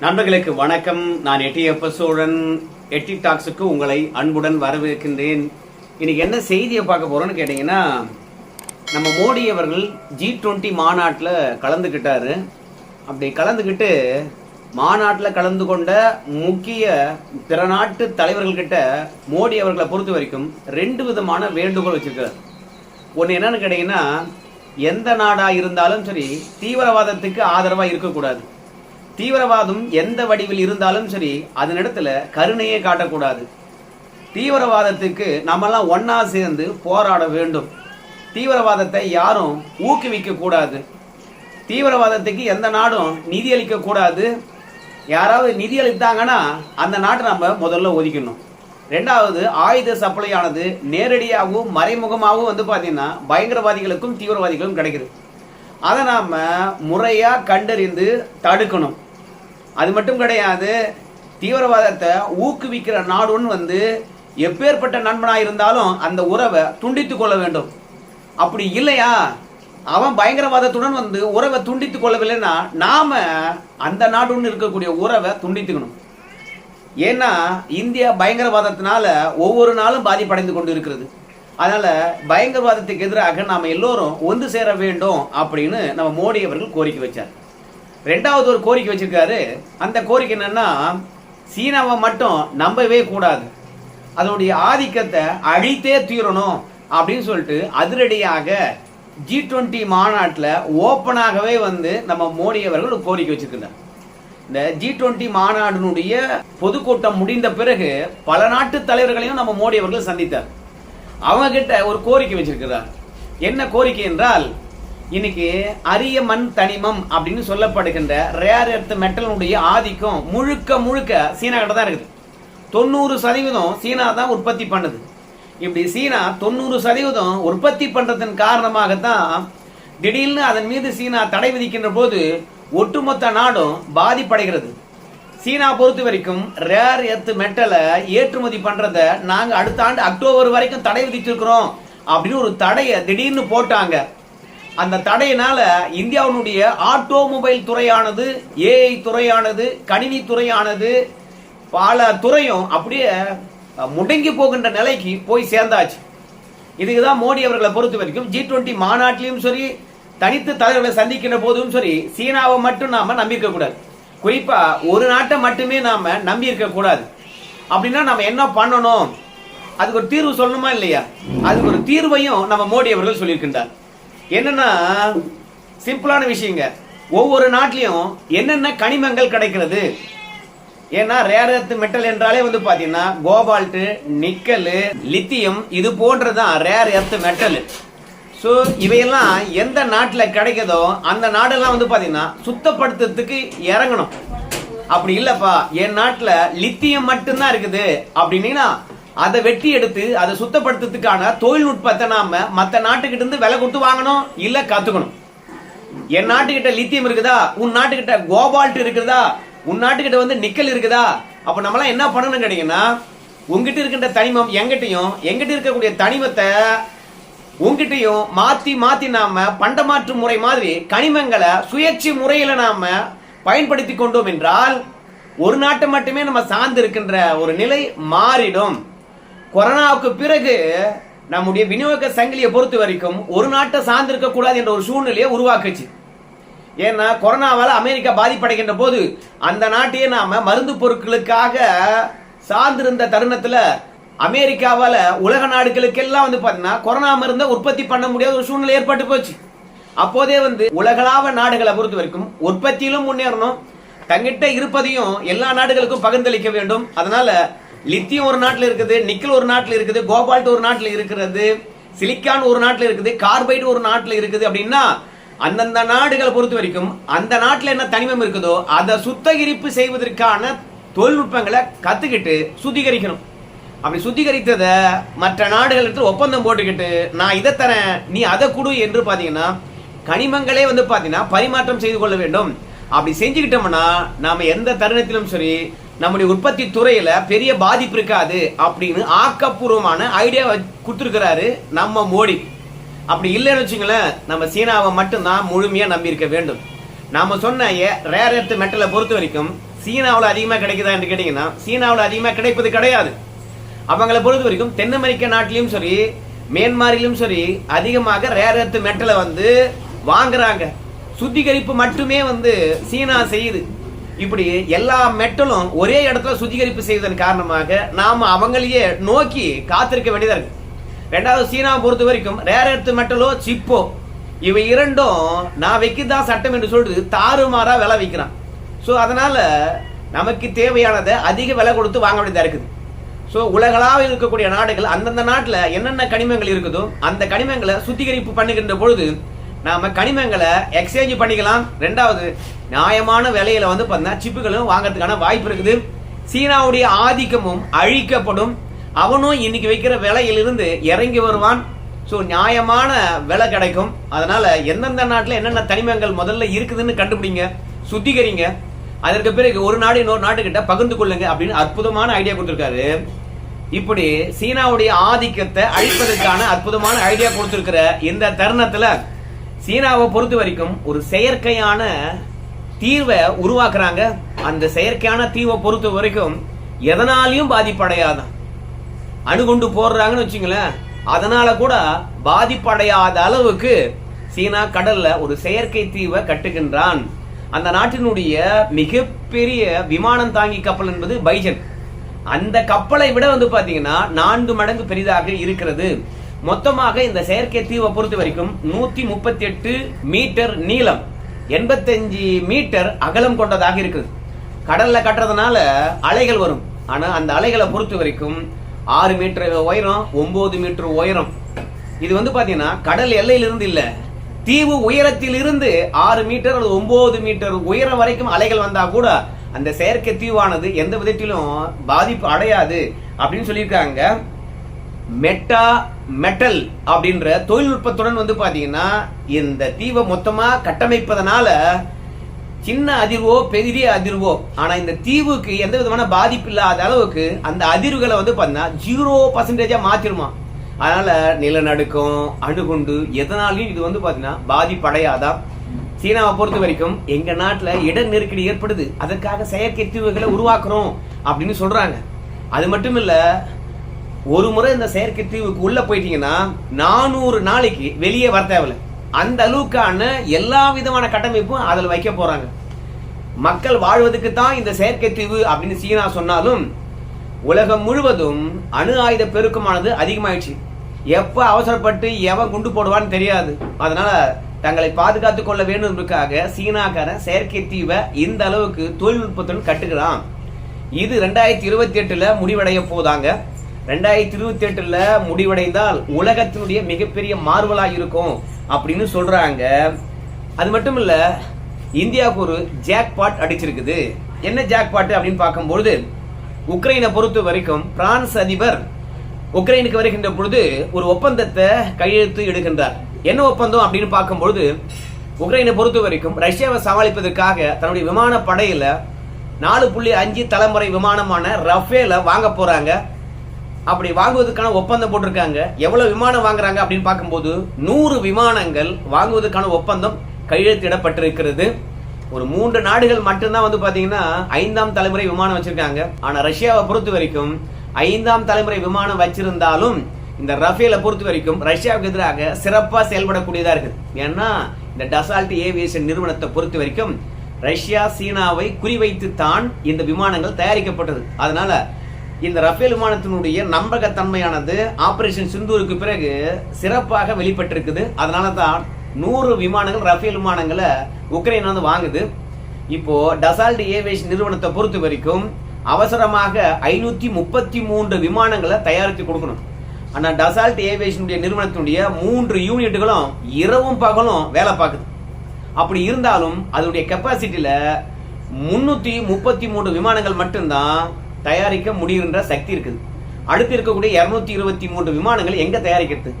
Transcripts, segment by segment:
நண்பர்களுக்கு வணக்கம். நான் எட்டி சோழன். எட்டி டாக்ஸுக்கு உங்களை அன்புடன் வரவேற்கின்றேன். இன்னைக்கு என்ன செய்தியை பார்க்க போறோம்னு கேட்டிங்கன்னா நம்ம மோடி அவர்கள் ஜி டுவெண்ட்டி மாநாட்டில் கலந்துக்கிட்டாரு. அப்படி கலந்துக்கிட்டு மாநாட்டில் கலந்து கொண்ட முக்கிய பிற நாட்டு தலைவர்கள்கிட்ட மோடி அவர்களை பொறுத்த வரைக்கும் ரெண்டு விதமான வேண்டுகோள் வச்சிருக்காரு. ஒன்று என்னன்னு கேட்டிங்கன்னா எந்த நாடாக இருந்தாலும் சரி தீவிரவாதத்துக்கு ஆதரவாக இருக்கக்கூடாது. தீவிரவாதம் எந்த வடிவில் இருந்தாலும் சரி அதனிடத்துல கருணையே காட்டக்கூடாது. தீவிரவாதத்துக்கு நம்மெல்லாம் ஒன்றா சேர்ந்து போராட வேண்டும். தீவிரவாதத்தை யாரும் ஊக்குவிக்க கூடாது. தீவிரவாதத்துக்கு எந்த நாடும் நிதி அளிக்க கூடாது. யாராவது நிதி அளித்தாங்கன்னா அந்த நாட்டை நம்ம முதல்ல ஒதுக்கணும் ரெண்டாவது ஆயுத சப்ளை ஆனது நேரடியாகவும் மறைமுகமாகவும் வந்து பார்த்தீங்கன்னா பயங்கரவாதிகளுக்கும் தீவிரவாதிகளுக்கும் கிடைக்குது. அதை நாம் முறையாக கண்டறிந்து தடுக்கணும். அது மட்டும் கிடையாது தீவிரவாதத்தை ஊக்குவிக்கிற நாடுன்னு வந்து எப்பேற்பட்ட நண்பனாக இருந்தாலும் அந்த உறவை துண்டித்து கொள்ள வேண்டும். அப்படி இல்லையா? அவன் பயங்கரவாதத்துடன் வந்து உறவை துண்டித்து கொள்ளவில்லைன்னா நாம அந்த நாடுன்னு இருக்கக்கூடிய உறவை துண்டித்துக்கணும். ஏன்னா இந்தியா பயங்கரவாதத்தினால ஒவ்வொரு நாளும் பாதிப்படைந்து கொண்டு இருக்கிறது அதனால பயங்கரவாதத்துக்கு எதிராக நாம எல்லோரும் ஒன்று சேர வேண்டும் அப்படின்னு நம்ம மோடி அவர்கள் கோரிக்கை வச்சார். ரெண்டாவது ஒரு கோரிக்கை வச்சிருக்காரு. அந்த கோரிக்கை என்னன்னா சீனாவை மட்டும் நம்பவே கூடாது. அதனுடைய ஆதிக்கத்தை அழித்தே தீரணும் அப்படின்னு சொல்லிட்டு அதிரடியாக ஜி டுவெண்ட்டி மாநாட்டில் ஓப்பனாகவே வந்து நம்ம மோடி அவர்கள் ஒரு கோரிக்கை வச்சிருக்கிறார் இந்த ஜி டுவெண்ட்டி மாநாட்டினுடைய பொதுக்கூட்டம் முடிந்த பிறகு பல நாட்டு தலைவர்களையும் நம்ம மோடி அவர்கள் சந்தித்தார். அவங்க கிட்ட ஒரு கோரிக்கை வச்சிருக்கிறார். என்ன கோரிக்கை என்றால் இன்னைக்கு அரிய மண் தனிமம் அப்படின்னு சொல்லப்படுகின்ற ரேர் எர்த் மெட்டலுடைய ஆதிக்கம் முழுக்க முழுக்க சீனா கிட்ட தான் இருக்குது. தொண்ணூறு சதவீதம் சீனா தான் உற்பத்தி பண்ணுது. இப்படி சீனா தொண்ணூறு சதவீதம் உற்பத்தி பண்றதன் காரணமாகத்தான் திடீர்னு அதன் மீது சீனா தடை விதிக்கின்ற போது ஒட்டுமொத்த நாடும் பாதிப்படைகிறது. சீனா பொறுத்த வரைக்கும் ரேர் எர்த் மெட்டலை ஏற்றுமதி பண்றத நாங்கள் அடுத்த ஆண்டு அக்டோபர் வரைக்கும் தடை விதிச்சிருக்கிறோம் அப்படின்னு ஒரு தடையை திடீர்னு போட்டாங்க. அந்த தடையினால இந்தியாவினுடைய ஆட்டோமொபைல் துறையானது ஏஐ துறையானது கணினி துறையானது பல துறையும் அப்படியே முடங்கி போகின்ற நிலைக்கு போய் சேர்ந்தாச்சு. இதுக்கு தான் மோடி அவர்களை பொறுத்த வரைக்கும் ஜி டுவெண்ட்டி மாநாட்டிலையும் சரி தனித்து தலைவர்களை சந்திக்கின்ற போதும் சரி சீனாவை மட்டும் நாம நம்பியிருக்க கூடாது. குறிப்பா ஒரு நாட்டை மட்டுமே நாம நம்பி கூடாது. அப்படின்னா நம்ம என்ன பண்ணணும்? அதுக்கு ஒரு தீர்வு சொல்லணுமா இல்லையா? அதுக்கு ஒரு தீர்வையும் நம்ம மோடி அவர்கள் சொல்லியிருக்கின்றார். என்னன்னா சிம்பிளான விஷயங்க. ஒவ்வொரு நாட்டிலையும் என்னென்ன கனிமங்கள் கிடைக்கிறது? ஏன்னா ரேர் எர்த் மெட்டல் என்றாலே வந்து பார்த்தீங்கன்னா கோபால்ட்டு நிக்கல் லித்தியம் இது போன்றதான் ரேர் எர்த் மெட்டல் ஸோ இவையெல்லாம் எந்த நாட்டில் கிடைக்குதோ அந்த நாடெல்லாம் வந்து பார்த்தீங்கன்னா சுத்தப்படுத்துறதுக்கு இறங்கணும். அப்படி இல்லைப்பா என் நாட்டில் லித்தியம் மட்டும்தான் இருக்குது. அப்படின்னா அதை வெட்டி எடுத்து அதை சுத்தப்படுத்துறதுக்கான தொழில்நுட்பத்தை நாம மற்ற நாட்டுக்கிட்ட இருந்து விலை கொடுத்து வாங்கணும் இல்லை கத்துக்கணும். என் நாட்டுக்கிட்ட லித்தியம் இருக்குதா? உன் நாட்டுக்கிட்ட கோபால்ட் இருக்குதா? உன் நாட்டுக்கிட்ட வந்து நிக்கல் இருக்குதா? அப்ப நம்மளாம் என்ன பண்ணணும் கேட்டீங்கன்னா உங்ககிட்ட இருக்கின்ற தனிமம் எங்கிட்டையும் எங்கிட்ட இருக்கக்கூடிய தனிமத்தை உங்ககிட்டயும் மாத்தி மாத்தி நாம பண்டமாற்று முறை மாதிரி கனிமங்களை சுயேட்சி முறையில நாம பயன்படுத்தி கொண்டோம் என்றால் ஒரு நாட்டை மட்டுமே நம்ம சார்ந்து இருக்கின்ற ஒரு நிலை மாறிடும். கொரோனாவுக்கு பிறகு நம்முடைய விநியோக சங்கிலியை பொறுத்த வரைக்கும் ஒரு நாட்டை சார்ந்திருக்க கூடாது என்ற ஒரு சூழ்நிலையை உருவாக்குச்சு. ஏன்னா கொரோனாவால் அமெரிக்கா பாதிப்படைகின்ற போது அந்த நாட்டையே நாம மருந்து பொருட்களுக்காக சார்ந்திருந்த தருணத்துல அமெரிக்காவால் உலக நாடுகளுக்கெல்லாம் வந்து பார்த்தீங்கன்னா கொரோனா மருந்தை உற்பத்தி பண்ண முடியாத ஒரு சூழ்நிலை ஏற்பட்டு போச்சு. அப்போதே வந்து உலகளாவ நாடுகளை பொறுத்த வரைக்கும் உற்பத்தியிலும் முன்னேறணும் தங்கிட்ட இருப்பதையும் எல்லா நாடுகளுக்கும் பகிர்ந்தளிக்க வேண்டும். அதனால லித்தியம் ஒரு நாட்டில் இருக்குது நிக்கல் ஒரு நாட்டில் இருக்குது கோபால்ட் ஒரு நாட்டில் இருக்கிறது சிலிக்கான் ஒரு நாட்டில் இருக்குது கார்பைடு ஒரு நாட்டில் இருக்குது அப்படின்னா அந்தந்த நாடுகளை பொறுத்த வரைக்கும் அந்த நாட்டில் என்ன தனிமம் இருக்குதோ அதை சுத்தகரிப்பு செய்வதற்கான தொழில்நுட்பங்களை கத்துக்கிட்டு சுத்திகரிக்கணும். அப்படி சுத்திகரித்ததை மற்ற நாடுகளுக்கு ஒப்பந்தம் போட்டுக்கிட்டு நான் இதை தரேன் நீ அதை கொடு என்று பார்த்தீங்கன்னா கனிமங்களே வந்து பார்த்தீங்கன்னா பரிமாற்றம் செய்து கொள்ள வேண்டும். அப்படி செஞ்சுக்கிட்டோம்னா நாம் எந்த தருணத்திலும் சரி நம்முடைய உற்பத்தி துறையில பெரிய பாதிப்பு இருக்காது அப்படின்னு ஆக்கப்பூர்வமான ஐடியா கொடுத்துருக்கிறாரு நம்ம மோடி. அப்படி இல்லைன்னு வச்சுங்களேன் நம்ம சீனாவை மட்டும்தான் முழுமையா நம்பி இருக்க வேண்டும். நாம சொன்ன ரேர் எர்த் மெட்டலை பொறுத்த வரைக்கும் சீனாவில் அதிகமாக கிடைக்குதா என்று கேட்டிங்கன்னா சீனாவில் அதிகமாக கிடைப்பது கிடையாது. அவங்கள பொறுத்த வரைக்கும் தென் அமெரிக்க நாட்டிலையும் சரி மியான்மரிலும் சரி அதிகமாக ரேர் எர்த் மெட்டலை வந்து வாங்குறாங்க. சுத்திகரிப்பு மட்டுமே வந்து சீனா செய்யுது. இப்படி எல்லா மெட்டலும் ஒரே இடத்துல சுத்திகரிப்பு செய்வதன் காரணமாக நாம் அவங்களையே நோக்கி காத்திருக்க வேண்டியதாக இருக்கு. ரெண்டாவது சீனாவை பொறுத்த வரைக்கும் ரேர் எர்த் மெட்டலோ சிப்போ இவை இரண்டும் நான் வைக்கதான் சட்டம் என்று சொல்லிட்டு தாறுமாறா விலை விற்கிறான் ஸோ அதனால நமக்கு தேவையானதை அதிக விலை கொடுத்து வாங்க வேண்டியதாக இருக்குது. ஸோ உலகளாக இருக்கக்கூடிய நாடுகள் அந்தந்த நாட்டில் என்னென்ன கனிமங்கள் இருக்குதோ அந்த கனிமங்களை சுத்திகரிப்பு பண்ணுகின்ற பொழுது நாம கனிமங்களை எக்ஸ்சேஞ்ச் பண்ணிக்கலாம். ரெண்டாவது நியாயமான விலையில வந்து பார்த்தீங்கன்னா சிப்புகளும் வாங்கறதுக்கான வாய்ப்பு இருக்குது. சீனாவுடைய ஆதிக்கமும் அழிக்கப்படும். அவனும் இன்னைக்கு வைக்கிற விலையிலிருந்து இறங்கி வருவான். ஸோ நியாயமான விலை கிடைக்கும். அதனால எந்தெந்த நாட்டில் என்னென்ன தனிமங்கள் முதல்ல இருக்குதுன்னு கண்டுபிடிங்க சுத்திகரிங்க. அதற்கு பிறகு ஒரு நாடு இன்னொரு நாட்டுக்கிட்ட பகிர்ந்து கொள்ளுங்க அப்படின்னு அற்புதமான ஐடியா கொடுத்துருக்காரு. இப்படி சீனாவுடைய ஆதிக்கத்தை அழிப்பதற்கான அற்புதமான ஐடியா கொடுத்துருக்கிற இந்த தருணத்துல சீனாவை பொறுத்த வரைக்கும் ஒரு செயற்கையான தீர்வை உருவாக்குறாங்க. அந்த செயற்கையான தீர்வை பொறுத்த வரைக்கும் எதனாலையும் பாதிப்படையாதான் அணுகுண்டு போடுறாங்கன்னு வச்சுங்களேன். அதனால கூட பாதிப்படையாத அளவுக்கு சீனா கடல்ல ஒரு செயற்கை தீவை கட்டுகின்றான். அந்த நாட்டினுடைய மிகப்பெரிய விமானம் தாங்கி கப்பல் என்பது பைஜன். அந்த கப்பலை விட வந்து பாத்தீங்கன்னா நான்கு மடங்கு பெரிதாக இருக்கிறது. மொத்தமாக இந்த செயற்கை தீவை பொறுத்த வரைக்கும் நூத்தி முப்பத்தி எட்டு மீட்டர் நீளம் எண்பத்தஞ்சு மீட்டர் அகலம் கொண்டதாக இருக்குது. கடல்ல கட்டுறதுனால அலைகள் வரும். ஆனா அந்த அலைகளை பொறுத்த வரைக்கும் ஆறு மீட்டர் உயரம் ஒன்பது மீட்டர் உயரம். இது வந்து பாத்தீங்கன்னா கடல் எல்லையிலிருந்து இல்ல. தீவு உயரத்தில் இருந்து ஆறு மீட்டர் அல்லது ஒன்பது மீட்டர் உயரம் வரைக்கும் அலைகள் வந்தா கூட அந்த செயற்கை தீவானது எந்த விதத்திலும் பாதிப்பு அடையாது அப்படின்னு சொல்லியிருக்காங்க. மெட்டா மெட்டல் அப்படின்ற தொழில்நுட்பத்துடன் வந்து பாத்தீங்கன்னா இந்த தீவை மொத்தமா கட்டமைப்பதனால சின்ன அதிர்வோ பெரிய அதிர்வோ ஆனா இந்த தீவுக்கு எந்த விதமான பாதிப்பு இல்லாத அளவுக்கு அந்த அதிர்வுகளை வந்து பார்த்தீங்கன்னா ஜீரோ பர்சன்டேஜா மாத்திருமா? அதனால நிலநடுக்கம் அணுகுண்டு எதனாலையும் இது வந்து பாத்தீங்கன்னா பாதிப்படையாதான் சீனாவை பொறுத்த வரைக்கும் எங்க நாட்டுல இட நெருக்கடி ஏற்படுது. அதற்காக செயற்கை தீவுகளை உருவாக்குறோம் அப்படின்னு சொல்றாங்க. அது மட்டும் இல்லை ஒரு முறை இந்த செயற்கை தீவுக்கு உள்ள போயிட்டீங்கன்னா நானூறு நாளைக்கு வெளியே வர தேவையில்ல. அந்த அளவுக்கான எல்லா விதமான கட்டமைப்பும் அதில் வைக்க போறாங்க. மக்கள் வாழ்வதற்கு தான் இந்த செயற்கை தீவு அப்படின்னு சீனா சொன்னாலும் உலகம் முழுவதும் அணு ஆயுத பெருக்கமானது அதிகமாயிடுச்சு. எப்ப அவசரப்பட்டு எவன் குண்டு போடுவான்னு தெரியாது. அதனால தங்களை பாதுகாத்துக் கொள்ள வேண்டும்ன்றதுக்காக சீனாக்காரன் செயற்கை தீவை இந்த அளவுக்கு தொழில்நுட்பத்துடன் கட்டுகிறான். இது ரெண்டாயிரத்தி இருபத்தி எட்டுல முடிவடைய போதாங்க. ரெண்டாயிரத்தி இருபத்தி எட்டுல முடிவடைந்தால் உலகத்தினுடைய மிகப்பெரிய மார்வலா இருக்கும் அப்படின்னு சொல்றாங்க. அது மட்டும் இல்ல இந்தியாவுக்கு ஒரு ஜாக்பாட் அடிச்சிருக்குது. என்ன ஜாக்பாட் அப்படின்னு பார்க்கும்பொழுது உக்ரைனை பொறுத்த வரைக்கும் பிரான்ஸ் அதிபர் உக்ரைனுக்கு வருகின்ற பொழுது ஒரு ஒப்பந்தத்தை கையெழுத்து எடுக்கின்றார். என்ன ஒப்பந்தம் அப்படின்னு பார்க்கும்பொழுது உக்ரைனை பொறுத்த வரைக்கும் ரஷ்யாவை சமாளிப்பதற்காக தன்னுடைய விமான படையில நாலு புள்ளி அஞ்சு தலைமுறை விமானமான ரஃபேல வாங்க போறாங்க. அப்படி வாங்குவதற்கான ஒப்பந்தம் போட்டிருக்காங்க. எவ்வளவு விமானம் வாங்குறாங்க அப்படின்னு பார்க்கும்போது நூறு விமானங்கள் வாங்குவதற்கான ஒப்பந்தம் கையெழுத்திடப்பட்டிருக்கிறது. ஒரு மூன்று நாடுகள் மட்டும்தான் வந்து பாத்தீங்கன்னா ஐந்தாம் தலைமுறை விமானம் வச்சிருக்காங்க. ஆனா ரஷ்யாவை பொறுத்த வரைக்கும் ஐந்தாம் தலைமுறை விமானம் வச்சிருந்தாலும் இந்த ரஃபேலை பொறுத்த வரைக்கும் ரஷ்யாவுக்கு எதிராக சிறப்பாக செயல்படக்கூடியதா இருக்குது. ஏன்னா இந்த டசால்ட் ஏவியேஷன் நிறுவனத்தை பொறுத்த வரைக்கும் ரஷ்யா சீனாவை குறிவைத்து தான் இந்த விமானங்கள் தயாரிக்கப்பட்டது. அதனால இந்த ரஃபேல் விமானத்தினுடைய நம்பகத்தன்மையானது ஆபரேஷன் சிந்தூருக்கு பிறகு சிறப்பாக வெளிப்பட்டிருக்குது. அதனால தான் நூறு விமானங்கள் ரஃபேல் விமானங்களை உக்ரைன் வந்து வாங்குது. இப்போ டசால்ட் ஏவியேஷன் நிறுவனத்தை பொறுத்த வரைக்கும் அவசரமாக ஐநூற்றி முப்பத்தி மூன்று விமானங்களை தயாரித்து கொடுக்கணும். ஆனால் டசால்ட் ஏவியேஷனுடைய நிறுவனத்தினுடைய மூன்று யூனிட்டுகளும் இரவும் பகலும் வேலை பார்க்குது. அப்படி இருந்தாலும் அதனுடைய கெப்பாசிட்டியில் முன்னூற்றி முப்பத்தி மூன்று விமானங்கள் மட்டும்தான் தயாரிக்க முடியுன்ற சக்தி இருக்குது. அடுத்து இருக்கக்கூடிய இரநூத்தி இருபத்தி மூன்று விமானங்கள் எங்க தயாரிக்கிறது?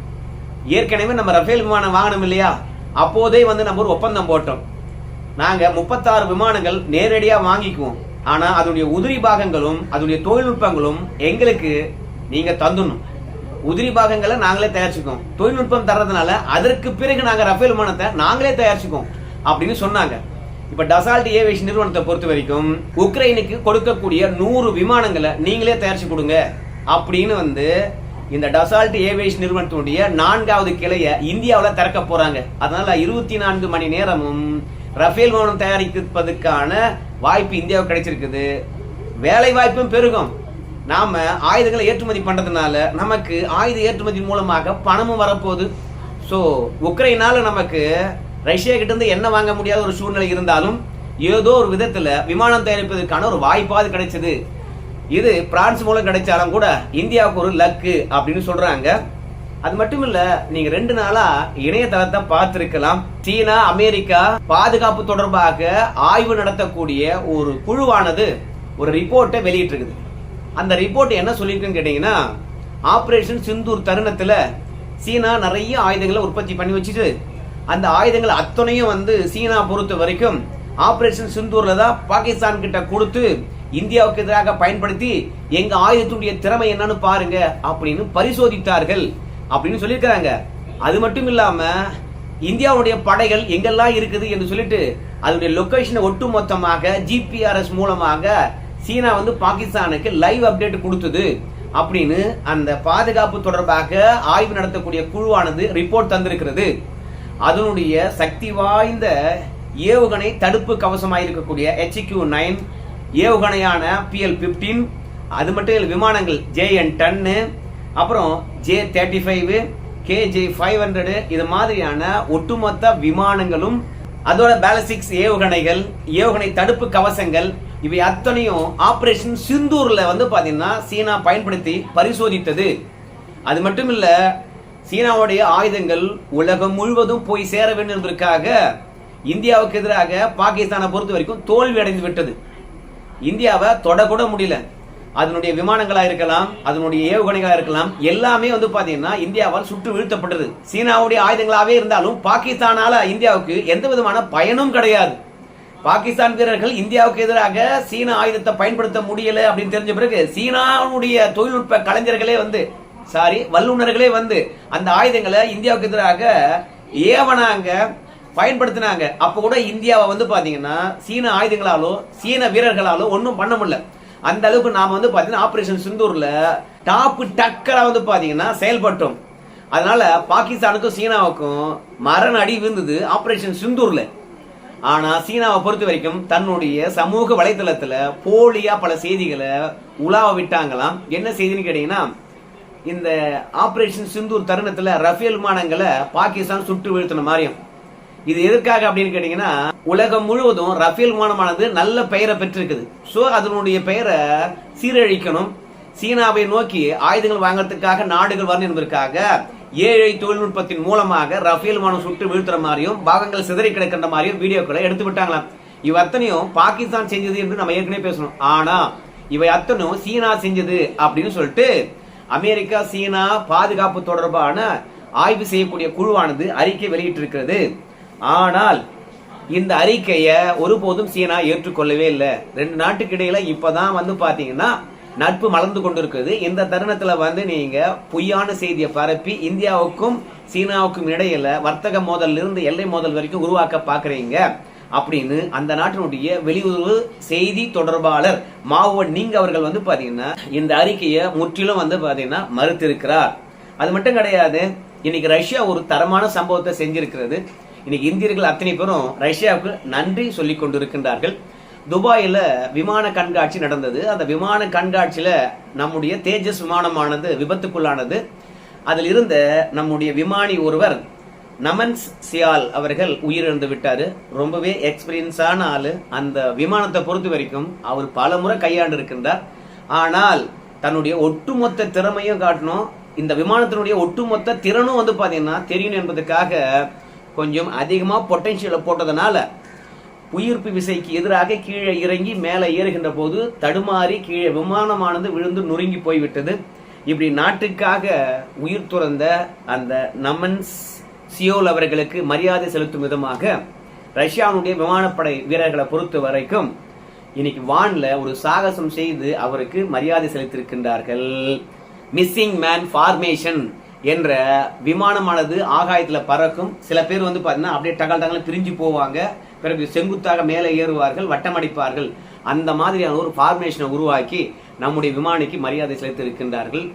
ஏற்கனவே நம்ம ரஃபேல் விமானம் வாங்கணும் இல்லையா? அப்போதே வந்து நம்ம ஒரு ஒப்பந்தம் போட்டோம். நாங்க முப்பத்தாறு விமானங்கள் நேரடியாக வாங்கிக்குவோம். ஆனா அதனுடைய உதிரி பாகங்களும் அதனுடைய தொழில்நுட்பங்களும் எங்களுக்கு நீங்க தந்துடணும். உதிரி பாகங்களை நாங்களே தயாரிச்சுக்கோம் தொழில்நுட்பம் தர்றதுனால அதற்கு பிறகு நாங்கள் ரஃபேல் விமானத்தை நாங்களே தயாரிச்சுக்கோம் அப்படின்னு சொன்னாங்க. இப்ப டசால்ட் ஏவியேஷன் நிறுவனத்தை பொறுத்த வரைக்கும் உக்ரைனுக்கு கொடுக்கக்கூடிய நூறு விமானங்களை நீங்களே தயாரிச்சு கொடுங்க. அப்படின்னு வந்து இந்த டசால்ட் ஏவியேஷன் நிறுவனத்தினுடைய நான்காவது கிளைய இந்தியாவில் திறக்க போறாங்க. அதனால இருபத்தி நான்கு மணி நேரமும் ரஃபேல் விமானம் தயாரிப்பதற்கான வாய்ப்பு இந்தியாவுக்கு கிடைச்சிருக்குது. வேலை வாய்ப்பும் பெருகும். நாம ஆயுதங்களை ஏற்றுமதி பண்றதுனால நமக்கு ஆயுத ஏற்றுமதி மூலமாக பணமும் வரப்போகுது. ஸோ உக்ரைனால நமக்கு ரஷ்யா கிட்ட இருந்து என்ன வாங்க முடியாத ஒரு சூழ்நிலை இருந்தாலும் ஏதோ ஒரு விதத்துல விமானம் தயாரிப்பதற்கான ஒரு வாய்ப்பாவது கிடைச்சது. இது பிரான்ஸ் மூலம் கிடைச்சாலும் கூட இந்தியாவுக்கு ஒரு லக்கு அப்படின்னு சொல்றாங்க. அது மட்டும் இல்ல நீங்க ரெண்டு நாளா இணையதளத்தை பார்த்திருக்கலாம். சீனா அமெரிக்கா பாதுகாப்பு தொடர்பாக ஆய்வு நடத்தக்கூடிய ஒரு குழுவானது ஒரு ரிப்போர்ட்டை வெளியிட்டிருக்குது. அந்த ரிப்போர்ட் என்ன சொல்லியிருக்குன்னு கேட்டீங்கன்னா ஆப்ரேஷன் சிந்தூர் தருணத்துல சீனா நிறைய ஆயுதங்களை உற்பத்தி பண்ணி வச்சுட்டு அந்த ஆயுதங்கள் அத்தனையும் வந்து சீனா பொறுத்த வரைக்கும் ஆபரேஷன் சிந்தூர்ல தான் பாகிஸ்தான் கிட்ட கொடுத்து இந்தியாவுக்கு எதிராக பயன்படுத்தி எங்க ஆயுதத்துடைய திறமை என்னன்னு பாருங்க அப்படின்னு பரிசோதித்தார்கள் அப்படின்னு சொல்லியிருக்கிறாங்க. அது மட்டும் இல்லாம இந்தியாவுடைய படைகள் எங்கெல்லாம் இருக்குது என்று சொல்லிட்டு அதனுடைய லொகேஷனை ஒட்டுமொத்தமாக ஜிபிஆர்எஸ் மூலமாக சீனா வந்து பாகிஸ்தானுக்கு லைவ் அப்டேட் கொடுத்தது அப்படின்னு அந்த பாதுகாப்பு தொடர்பாக ஆய்வு நடத்தக்கூடிய குழுவானது ரிப்போர்ட் தந்திருக்கிறது. அதனுடைய சக்தி வாய்ந்த ஏவுகணை தடுப்பு கவசமாக இருக்கக்கூடிய ஹெச்கியூ நைன் ஏவுகணையான பிஎல் பிப்டீன் அது மட்டும் இல்லை விமானங்கள் ஜேஎன் டன்னு அப்புறம் J thirty five KJ five hundred இது மாதிரியான ஒட்டுமொத்த விமானங்களும் அதோட பேலஸ்டிக்ஸ் ஏவுகணைகள் ஏவுகணை தடுப்பு கவசங்கள் இவை அத்தனையும் ஆப்ரேஷன் சிந்தூரில் வந்து பார்த்தீங்கன்னா சீனா பயன்படுத்தி பரிசோதித்தது. அது மட்டும் இல்லை சீனாவுடைய ஆயுதங்கள் உலகம் முழுவதும் போய் சேர வேண்டும் என்பதற்காக இந்தியாவுக்கு எதிராக பாகிஸ்தானை பொறுத்த வரைக்கும் தோல்வி அடைந்து விட்டது. இந்தியாவை தொடக்கூட முடியல. அதனுடைய விமானங்களாக இருக்கலாம் அதனுடைய ஏவுகணைகளாக இருக்கலாம் எல்லாமே வந்து பார்த்தீங்கன்னா இந்தியாவால் சுட்டு வீழ்த்தப்பட்டது. சீனாவுடைய ஆயுதங்களாகவே இருந்தாலும் பாகிஸ்தானால் இந்தியாவுக்கு எந்த விதமான பயனும் கிடையாது. பாகிஸ்தான் வீரர்கள் இந்தியாவுக்கு எதிராக சீன ஆயுதத்தை பயன்படுத்த முடியல அப்படின்னு தெரிஞ்ச பிறகு சீனாவுடைய தொழில்நுட்ப கலைஞர்களே வந்து சாரி வல்லுநர்களே வந்து அந்த ஆயுதங்களை இந்தியாவுக்கு எதிராக ஏவனாங்க பயன்படுத்தினாங்க. அப்போ கூட இந்தியாவை வந்து பார்த்தீங்கன்னா சீன ஆயுதங்களாலோ சீன வீரர்களாலோ ஒன்றும் பண்ண முடியல. அந்த அளவுக்கு நாம் வந்து பார்த்தீங்கன்னா ஆப்ரேஷன் சிந்தூரில் டாப்பு டக்கராக வந்து பார்த்தீங்கன்னா செயல்பட்டோம். அதனால பாகிஸ்தானுக்கும் சீனாவுக்கும் மரண அடி விழுந்தது ஆப்ரேஷன் சிந்தூரில் ஆனால் சீனாவை பொறுத்த வரைக்கும் தன்னுடைய சமூக வலைத்தளத்தில் போலியாக பல செய்திகளை உலாவ விட்டாங்களாம். என்ன செய்தின்னு கேட்டிங்கன்னா இந்த ஆப்ரேஷன் சிந்தூர் தருணத்துல ரஃபேல் விமானங்களை பாகிஸ்தான் சுட்டு வீழ்த்தின மாதிரியும் இது எதற்காக அப்படின்னு கேட்டீங்கன்னா உலகம் முழுவதும் ரஃபேல் விமானமானது நல்ல பெயரை பெற்றிருக்குது. ஸோ அதனுடைய பெயரை சீரழிக்கணும். சீனாவை நோக்கி ஆயுதங்கள் வாங்குறதுக்காக நாடுகள் வரணும் என்பதற்காக ஏழை தொழில்நுட்பத்தின் மூலமாக ரஃபேல் விமானம் சுட்டு வீழ்த்துற மாதிரியும் பாகங்கள் சிதறி கிடக்கின்ற மாதிரியும் வீடியோக்களை எடுத்து விட்டாங்களாம். இவ அத்தனையும் பாகிஸ்தான் செஞ்சது என்று நம்ம ஏற்கனவே பேசணும். ஆனா இவை அத்தனும் சீனா செஞ்சது அப்படின்னு சொல்லிட்டு அமெரிக்கா சீனா பாதுகாப்பு தொடர்பான ஆய்வு செய்யக்கூடிய குழுவானது அறிக்கை வெளியிட்டிருக்கிறது. ஆனால் இந்த அறிக்கையை ஒருபோதும் சீனா ஏற்றுக்கொள்ளவே இல்லை. ரெண்டு நாட்டுக்கு இடையில இப்பதான் வந்து பாத்தீங்கன்னா நட்பு மலர்ந்து கொண்டிருக்குது இந்த தருணத்துல வந்து நீங்க பொய்யான செய்தியை பரப்பி இந்தியாவுக்கும் சீனாவுக்கும் இடையில வர்த்தக மோதல் இருந்து எல்லை மோதல் வரைக்கும் உருவாக்க பாக்குறீங்க. அப்படின்னு அந்த நாட்டினுடைய வெளியுறவு செய்தி தொடர்பாளர் மாவன் நீங்க அவர்கள் வந்து பாத்தீங்கன்னா இந்த அறிக்கையை முற்றிலும் வந்து பாத்தீங்கன்னா மறுத்திருக்கிறார். அது மட்டும் கிடையாது இன்னைக்கு ரஷ்யா ஒரு தரமான சம்பவத்தை செஞ்சிருக்கிறது. இன்னைக்கு இந்தியர்கள் அத்தனை பேரும் ரஷ்யாவுக்கு நன்றி சொல்லி கொண்டிருக்கின்றார்கள். துபாயில விமான கண்காட்சி நடந்தது. அந்த விமான கண்காட்சியில நம்முடைய தேஜஸ் விமானமானது விபத்துக்குள்ளானது. அதில் இருந்த நம்முடைய விமானி ஒருவர் நமன்ஸ் சியால் அவர்கள் உயிரிழந்து விட்டார். ரொம்பவே எக்ஸ்பீரியன்ஸான ஆள். அந்த விமானத்தை பொறுத்த வரைக்கும் அவர் பல முறை கையாண்டு இருக்கின்றார் ஆனால் தன்னுடைய ஒட்டுமொத்த திறமையும் காட்டணும். இந்த விமானத்தினுடைய ஒட்டுமொத்த திறனும் வந்து பார்த்தீங்கன்னா தெரியணும் என்பதற்காக கொஞ்சம் அதிகமாக பொட்டென்ஷியலை போட்டதுனால உயிர்ப்பு விசைக்கு எதிராக கீழே இறங்கி மேலே ஏறுகின்ற போது தடுமாறி கீழே விமானமானது விழுந்து நொறுங்கி போய்விட்டது. இப்படி நாட்டுக்காக உயிர் துறந்த அந்த நமன்ஸ் சியோல் அவர்களுக்கு மரியாதை செலுத்தும் விதமாக ரஷ்யாவுடைய விமானப்படை வீரர்களை பொறுத்த வரைக்கும் இன்னைக்கு வான்ல ஒரு சாகசம் செய்து அவருக்கு மரியாதை செலுத்தியிருக்கின்றார்கள். மிஸ்ஸிங் மேன் ஃபார்மேஷன் என்ற விமானமானது ஆகாயத்தில் பறக்கும். சில பேர் வந்து பார்த்தீங்கன்னா அப்படியே டகல் டகல் பிரிஞ்சு போவாங்க. பிறகு செங்குத்தாக மேலே ஏறுவார்கள் வட்டமடிப்பார்கள். அந்த மாதிரியான ஒரு ஃபார்மேஷனை உருவாக்கி நம்முடைய விமானிக்கு மரியாதை செலுத்தி இருக்கின்றார்கள்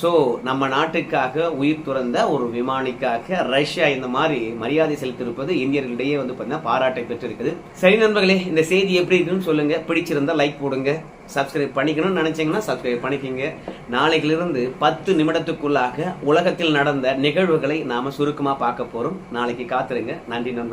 ஸோ நம்ம நாட்டுக்காக உயிர் துறந்த ஒரு விமானிக்காக ரஷ்யா இந்த மாதிரி மரியாதை செலுத்தியிருப்பது இந்தியர்களிடையே வந்து பார்த்தீங்கன்னா பாராட்டை பெற்றிருக்குது. சரி நண்பர்களே இந்த செய்தி எப்படி இருக்குன்னு சொல்லுங்க. பிடிச்சிருந்தா லைக் போடுங்க. சப்ஸ்கிரைப் பண்ணிக்கணும்னு நினைச்சீங்கன்னா சப்ஸ்கிரைப் பண்ணிக்கோங்க. நாளைக்கிலிருந்து பத்து நிமிடத்துக்குள்ளாக உலகத்தில் நடந்த நிகழ்வுகளை நாம சுருக்கமாக பார்க்க போகிறோம் நாளைக்கு காத்துருங்க. நன்றி நண்பர்கள்.